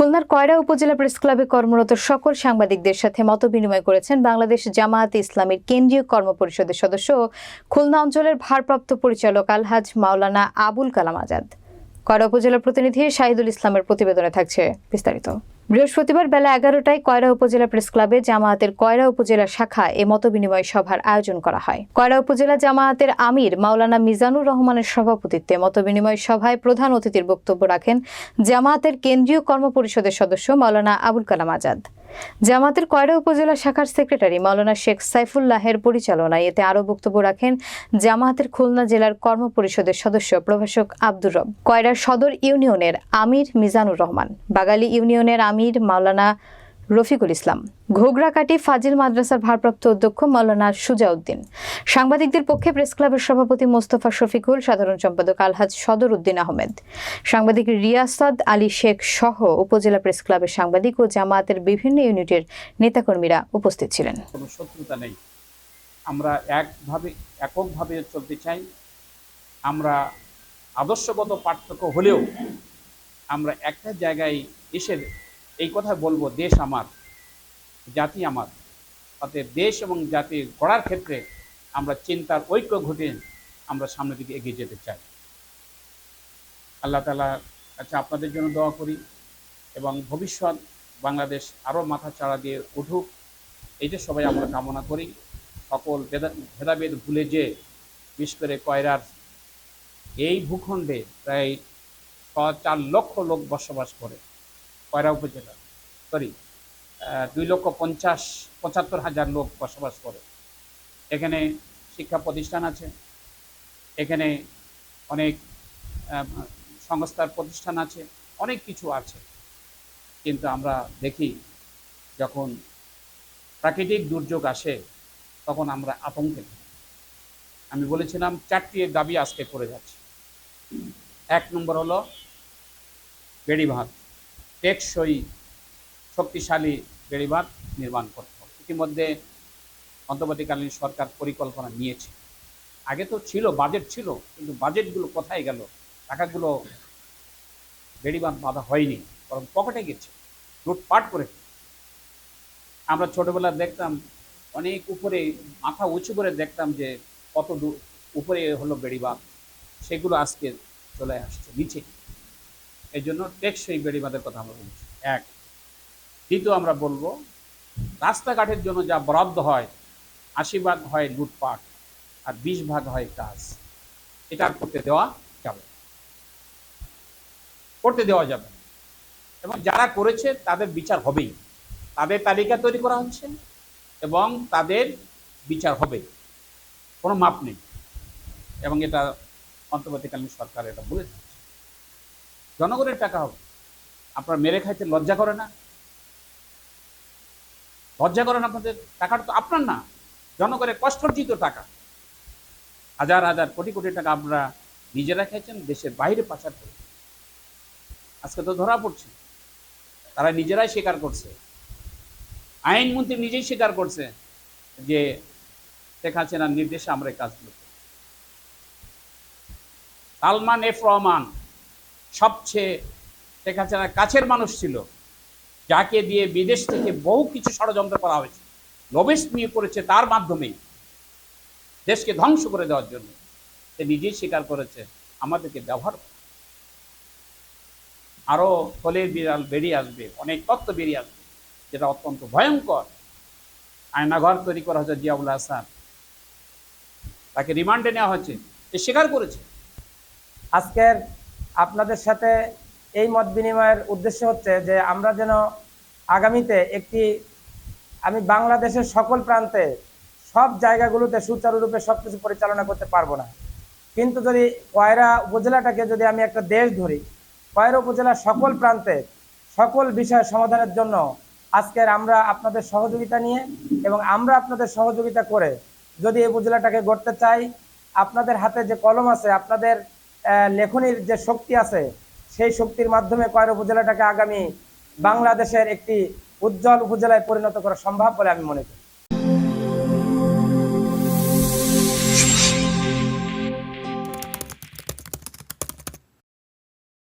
খুলনার কয়রা উপজেলা প্রেস ক্লাবে কর্মরত সকল সাংবাদিকদের সাথে মত বিনিময় করেছেন বাংলাদেশ জামায়াত ইসলামের কেন্দ্রীয় কর্মপরিষদের সদস্য ও খুলনা অঞ্চলের ভারপ্রাপ্ত পরিচালক আলহাজ মাওলানা আবুল কালাম আজাদ। কয়রা উপজেলা প্রতিনিধি শাহিদুল ইসলামের প্রতিবেদনে থাকছে বিস্তারিত। বৃহস্পতিবার বেলা এগারোটায় কয়রা উপজেলা প্রেস ক্লাবে জামায়াতের কয়রা উপজেলা শাখা এ মত বিনিময় সভার আয়োজন করা হয়। কয়রা উপজেলা জামায়াতের আমির মাওলানা মিজানুর রহমানের সভাপতিত্বে মত বিনিময় সভায় প্রধান অতিথির বক্তব্য রাখেন জামায়াতের কেন্দ্রীয় কর্মপরিষদের সদস্য মাওলানা আবুল কালাম আজাদ। জামাতের কয়রা উপজেলা শাখার সেক্রেটারি মাওলানা শেখ সাইফুল্লাহের পরিচালনায় এতে আরও বক্তব্য রাখেন জামায়াতের খুলনা জেলার কর্মপরিষদের সদস্য প্রভাষক আব্দুর রব। কয়রা সদর ইউনিয়নের আমির মিজানুর রহমান। বাগালি ইউনিয়নের আমির মাওলানা রফিকুল ইসলাম। ঘোগরাকাটি ফাজিল মাদ্রাসার ভারপ্রাপ্ত অধ্যক্ষ মাওলানা সুজাউদ্দিন। সাংবাদিকদের পক্ষে প্রেস ক্লাবের সভাপতি মোস্তফা শফিকুল, সাধারণ সম্পাদক আলহাজ সদর উদ্দিন আহমেদ। সাংবাদিক রিয়াসাদ আলী শেখ সহ উপজেলা প্রেস ক্লাবের সাংবাদিক ও জামায়াতের বিভিন্ন ইউনিটের নেতাকর্মীরা উপস্থিত ছিলেন। কোনো শত্রুতা নেই। আমরা একভাবে, এককভাবে চলতে চাই। আমরা আদর্শগত পার্থক্য হলেও আমরা একটা জায়গায় এসে এই কথা বলব, দেশ আমার, জাতি আমার। অতএব দেশ এবং জাতি গড়ার ক্ষেত্রে আমরা চিন্তার ঐক্য ঘটে আমরা সামনের দিকে এগিয়ে যেতে চাই। আল্লাহ তালা কাছে আপনাদের জন্য দোয়া করি এবং ভবিষ্যৎ বাংলাদেশ আরও মাথা চাড়া দিয়ে উঠুক। এইটা সবাই আমরা কামনা করি, সকল ভেদা, ভেদাভেদ ভুলে যে বিশেষ করে কয়রার এই ভূখণ্ডে প্রায় ছ চার লক্ষ লোক বসবাস করে। কয়রা উপজেলা? সরি দুই লক্ষ পঞ্চাশ, পঁচাত্তর হাজার লোক বসবাস করে। এখানে শিক্ষা প্রতিষ্ঠান আছে। এখানে অনেক সংস্থার প্রতিষ্ঠান আছে। অনেক কিছু আছে। কিন্তু আমরা দেখি যখন প্রাকৃতিক দুর্যোগ আসে, তখন আমরা আতঙ্কে। আমি বলেছিলাম, চারটি দাবি আজকে করে যাচ্ছি। এক নম্বর হলো বেড়িভাত টেকসই, শক্তিশালী বেড়িভাত নির্মাণ করতে হবে। ইতিমধ্যে অন্তর্বর্তীকালীন সরকার পরিকল্পনা নিয়েছে। আগে তো ছিল বাজেট ছিল, কিন্তু বাজেটগুলো কোথায় গেল? টাকাগুলো বেড়িবাঁধ বাঁধা হয়নি, বরং পকেটে গেছে, লুটপাট করে আমরা ছোটবেলা দেখতাম, অনেক উপরে, মাথা উঁচু করে দেখতাম যে কত উপরে হলো বেড়িবাঁধ, সেগুলো আজকে চলে আসছে, নিচে। এই জন্য টেকসই বেড়িবাঁধের কথা আমরা বলছি। এক, দ্বিতীয় আমরা বলব, রাস্তাঘাটের জন্য যা বরাদ্দ হয়, আশি ভাগ হয় লুটপাট আর বিশ ভাগ হয় কাজ। এটা করতে দেওয়া যাবে করতে দেওয়া যাবে এবং যারা করেছে, তাদের বিচার হবেই। তাদের তালিকা তৈরি করা হচ্ছে এবং তাদের বিচার হবে। কোনো মাপ নেই। এবং এটা অন্তর্বর্তীকালীন সরকার এটা বলে দিচ্ছে জনগণের টাকা হবে। আপনারা মেরে খাইতে লজ্জা করে না। লজ্জা করেন আপনাদের। টাকাটা তো আপনার না। জনগণের কষ্টার্জিত টাকা। হাজার হাজার, কোটি কোটি টাকা আপনারা নিজেরা খেয়েছেন দেশের বাইরে পাচার করে। আজকে তো ধরা পড়ছে। তারা নিজেরাই স্বীকার করছে। আইনমন্ত্রী নিজেই স্বীকার করছে যে শেখ হাসিনার নির্দেশে আমরা এই কাজগুলো সালমান এফ রহমান সবচেয়ে শেখ হাসিনার কাছের মানুষ ছিল, যাকে দিয়ে বিদেশ থেকে বহু কিছু ষড়যন্ত্র করা হয়েছে। লবেশ নিয়ে করেছে তার মাধ্যমেই, দেশকে ধ্বংস করে দেওয়ার জন্য। সে নিজেই স্বীকার করেছে, আমাদেরকে ব্যবহার করে। আরও ফলের বিড়াল বেরিয়ে আসবে, অনেক তত্ত্ব বেরিয়ে আসবে, যেটা অত্যন্ত ভয়ঙ্কর। আয়নাঘর তৈরি করা হয়েছে জিয়াউল হাসান। তাকে রিমান্ডে নেওয়া হয়েছে। সে স্বীকার করেছে। আজকের আপনাদের সাথে এই মত বিনিময়ের উদ্দেশ্য হচ্ছে যে আমরা যেন আগামীতে একটি, আমি বাংলাদেশের সকল প্রান্তে সব জায়গাগুলোতে সুচারুরূপে সব কিছু পরিচালনা করতে পারব না। কিন্তু যদি কয়রা উপজেলাটাকে যদি আমি একটা দেশ ধরি, কয়রা উপজেলার সকল প্রান্তে সকল বিষয় সমাধানের জন্য আজকের আমরা আপনাদের সহযোগিতা নিয়ে এবং আমরা আপনাদের সহযোগিতা করে যদি এই উপজেলাটাকে গড়তে চাই, আপনাদের হাতে যে কলম আছে, আপনাদের লেখনির যে শক্তি আছে, সেই শক্তির মাধ্যমে কয়ের উপজেলাটাকে আগামী বাংলাদেশের একটি উজ্জ্বল উপজেলায় পরিণত করা সম্ভব বলে আমি মনে করি।